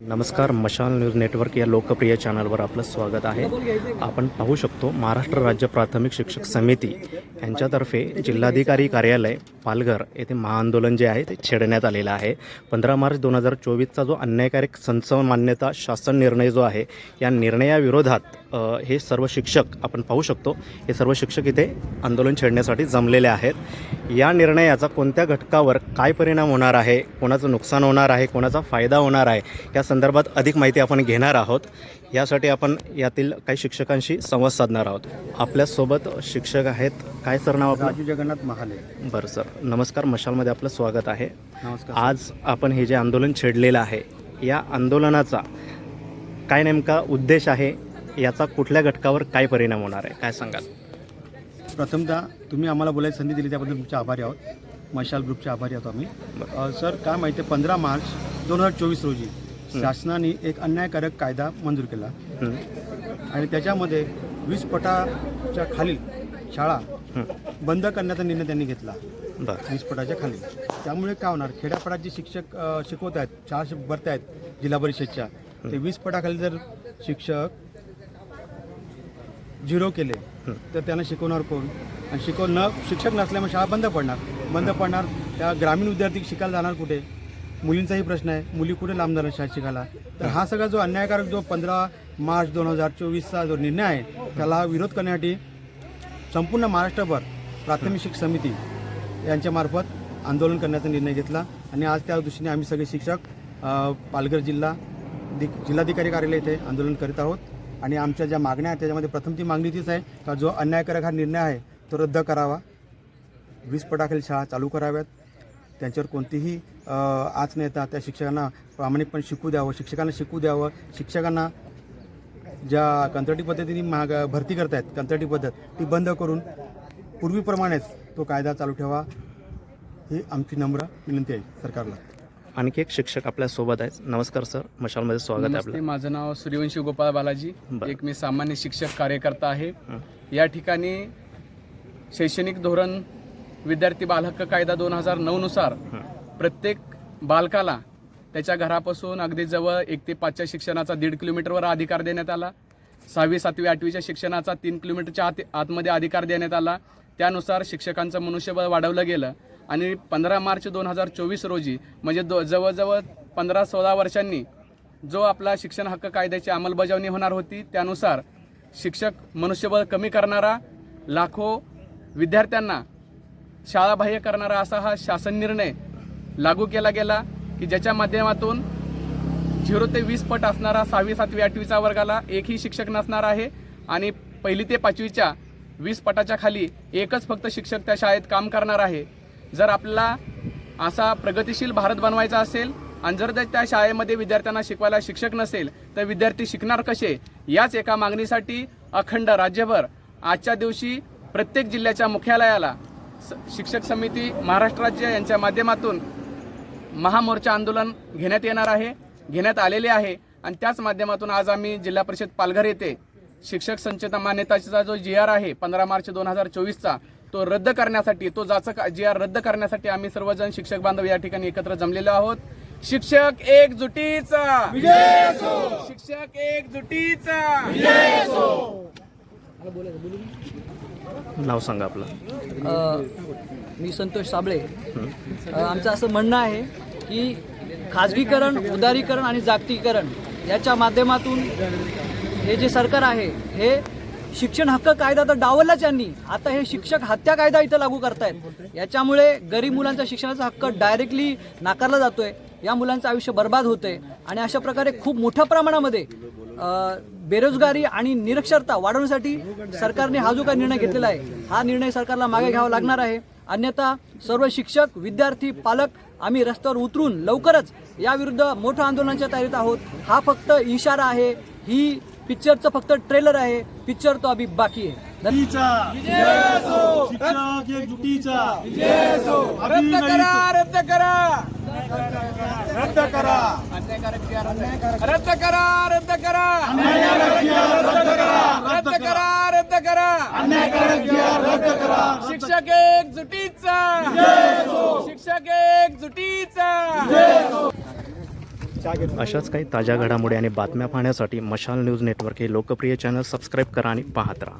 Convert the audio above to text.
नमस्कार मशाल news network या लोकप्रिय चॅनलवर आपलं स्वागत आहे. आपण पाहू शकतो महाराष्ट्र राज्य प्राथमिक शिक्षक समिती यांच्यातर्फे जिल्हाधिकारी कार्यालय पालघर येथे महाआंदोलन जे आहे ते छेडण्यात आलेलं आहे. पंधरा मार्च दोन हजार चोवीसचा जो अन्यायकारक संसद मान्यता शासन निर्णय जो आहे या निर्णयाविरोधात हे सर्व शिक्षक आपण पाहू शकतो. हे सर्व शिक्षक इथे आंदोलन छेडण्यासाठी जमलेले आहेत. या निर्णयाचा कोणत्या घटकावर काय परिणाम होणार आहे कोणाचं नुकसान होणार आहे कोणाचा फायदा होणार आहे या संदर्भात अधिक माहिती आपण घेणार आहोत. यासाठी आपण यातील काही शिक्षकांशी संवाद साधणार आहोत. आपल्यासोबत शिक्षक आहेत. काय सर नाव आपलं? राजू जगन्नाथ महाले. बरं सर. नमस्कार. मशालमध्ये आपलं स्वागत आहे. नमस्कार आज आपण हे जे आंदोलन छेडलेलं आहे या आंदोलनाचा काय नेमका उद्देश आहे? याचा कुठल्या घटकावर काय परिणाम होणार आहे? काय सांगाल? प्रथमतः तुम्ही आम्हाला बोलायची संधी दिली त्याबद्दल तुमचे आभारी आहोत. मशाल ग्रुपचे आभारी आहोत आम्ही. अ, सर काय माहिती आहे पंधरा मार्च दोन हजार चोवीस रोजी शासनाने एक अन्यायकारक कायदा मंजूर केला. आणि त्याच्यामध्ये वीस पटाच्या खालील शाळा. बंद करण्याचा निर्णय त्यांनी घेतला. वीस पटाच्या खाली त्यामुळे काय होणार? खेड्यापाड्यात जे शिक्षक शिकवत आहेत शाळा भरत आहेत जिल्हा परिषदच्या ते वीस पटाखाली जर शिक्षक झिरो केले तर त्यांना शिकवणार कोण? आणि शिकव न शिक्षक नसल्यामुळे शाळा बंद पडणार. बंद पडणार त्या ग्रामीण विद्यार्थी शिकायला जाणार कुठे? मुलींचाही प्रश्न आहे. मुली कुठे लांब जाणार शाळेत शिकायला तर हा सगळा जो अन्यायकारक जो पंधरा मार्च दोन हजार चोवीसचा जो निर्णय आहे त्याला विरोध करण्यासाठी संपूर्ण महाराष्ट्रभर प्राथमिक शिक्षक समिती यांच्यामार्फत आंदोलन करण्याचा निर्णय घेतला. आणि आज त्या दृष्टीने आम्ही सगळे शिक्षक पालघर जिल्हा दि जिल्हाधिकारी कार्यालय इथे आंदोलन करीत आहोत. आणि आमच्या ज्या मागण्या आहेत त्याच्यामध्ये प्रथम ती मागणी तीच आहे का जो अन्यायकारक हा निर्णय आहे तो रद्द करावा. वीस पटाखाली शाळा चालू कराव्यात. त्यांच्यावर कोणतीही आच न येता त्या शिक्षकांना प्रामाणिकपणे शिकू द्यावं शिक्षकांना शिकू द्यावं. शिक्षकांना ज्या कंत्राटी पद्धतीने महाग भरती करतायत कंत्राटी पद्धत ती बंद करून पूर्वीप्रमाणेच तो कायदा चालू ठेवा ही आमची नम्र विनंती आहे सरकारला. आणखी एक शिक्षक आपल्यासोबत आहेत. नमस्कार सर. मशालमध्ये स्वागत आहे आपलं. माझं नाव सूर्यवंशी गोपाळ बालाजी. एक मी सामान्य शिक्षक कार्यकर्ता आहे. या ठिकाणी शैक्षणिक धोरण विद्यार्थी बालहक्क कायदा दोन हजार नऊ नुसार प्रत्येक बालकाला त्याच्या घरापासून अगदी जवळ एक ते पाचच्या शिक्षणाचा दीड किलोमीटरवर अधिकार देण्यात आला. सहावी सातवी आठवीच्या शिक्षणाचा तीन किलोमीटरच्या आत आतमध्ये अधिकार देण्यात आला. त्यानुसार शिक्षकांचं मनुष्यबळ वाढवलं गेलं आणि पंधरा मार्च दोन हजार चोवीस रोजी म्हणजे दो जवळजवळ पंधरा सोळा वर्षांनी जो आपला शिक्षण हक्क कायद्याची अंमलबजावणी होणार होती त्यानुसार शिक्षक मनुष्यबळ कमी करणारा लाखो विद्यार्थ्यांना शाळाबाह्य करणारा असा हा शासन निर्णय लागू केला गेला की ज्याच्या माध्यमातून झिरो ते वीस पट असणारा सहावी सातवी आठवीचा वर्गाला एकही शिक्षक नसणार आहे आणि पहिली ते पाचवीच्या वीस पटाच्या खाली एकच फक्त शिक्षक त्या शाळेत काम करणार आहे. जर आपला असा प्रगतिशील भारत बनवायचा असेल आणि जर त्या शाळेमध्ये विद्यार्थ्यांना शिकवायला शिक्षक नसेल तर विद्यार्थी शिकणार कसे? याच एका मागणीसाठी अखंड राज्यभर आजच्या दिवशी प्रत्येक जिल्ह्याच्या मुख्यालयाला शिक्षक समिती महाराष्ट्र राज्य यांच्या माध्यमातून महामोर्चा आंदोलन घेण्यात येणार आहे घेण्यात आलेले आहे. आणि त्याच माध्यमातून आज आम्ही जिल्हा परिषद पालघर येथे शिक्षक संचित मान्यताचा जो जी आर आहे पंधरा मार्च दोन हजार चोवीसचा तो रद्द करण्यासाठी तो जाचा जी आर रद्द करण्यासाठी आम्ही सर्वजण शिक्षक बांधव या ठिकाणी एकत्र जमलेलो आहोत. शिक्षक एकजुटीचा! शिक्षक एकजुटीचा! नाव सांगा आपलं. मी संतोष साबळे. आमचं असं म्हणणं आहे की खाजगीकरण उदारीकरण आणि जागतिकीकरण याच्या माध्यमातून हे जे सरकार आहे हे शिक्षण हक्क कायदा तर डावललाच यांनी. आता हे शिक्षक हत्या कायदा इथं लागू करतायत. याच्यामुळे गरीब मुलांचा शिक्षणाचा हक्क डायरेक्टली नाकारला जातोय. या मुलांचं आयुष्य बर्बाद होतंय. आणि अशा प्रकारे खूप मोठ्या प्रमाणामध्ये बेरोजगारी आणि निरक्षरता वाढवण्यासाठी सरकारने हा जो काही निर्णय घेतलेला आहे हा निर्णय सरकारला मागे घ्यावा लागणार आहे. अन्यथा सर्व शिक्षक विद्यार्थी पालक आम्ही रस्त्यावर उतरून लवकरच याविरुद्ध मोठ्या आंदोलनाच्या तयारीत आहोत. हा फक्त इशारा आहे. ही पिक्चरचं फक्त ट्रेलर आहे. पिक्चर तो अभी बाकी आहे. रद्द करा रद्द करा. रद्द करा. रद्द करा रद्द करा. रद्द करा रद्द करा. शिक्षक एकजुटीचा. शिक्षक एकजुटीचा. अशाच काही ताज्या घडामोडी आणि बातम्या पाहण्यासाठी मशाल न्यूज नेटवर्क हे लोकप्रिय चॅनल सबस्क्राईब करा आणि पाहत राहा.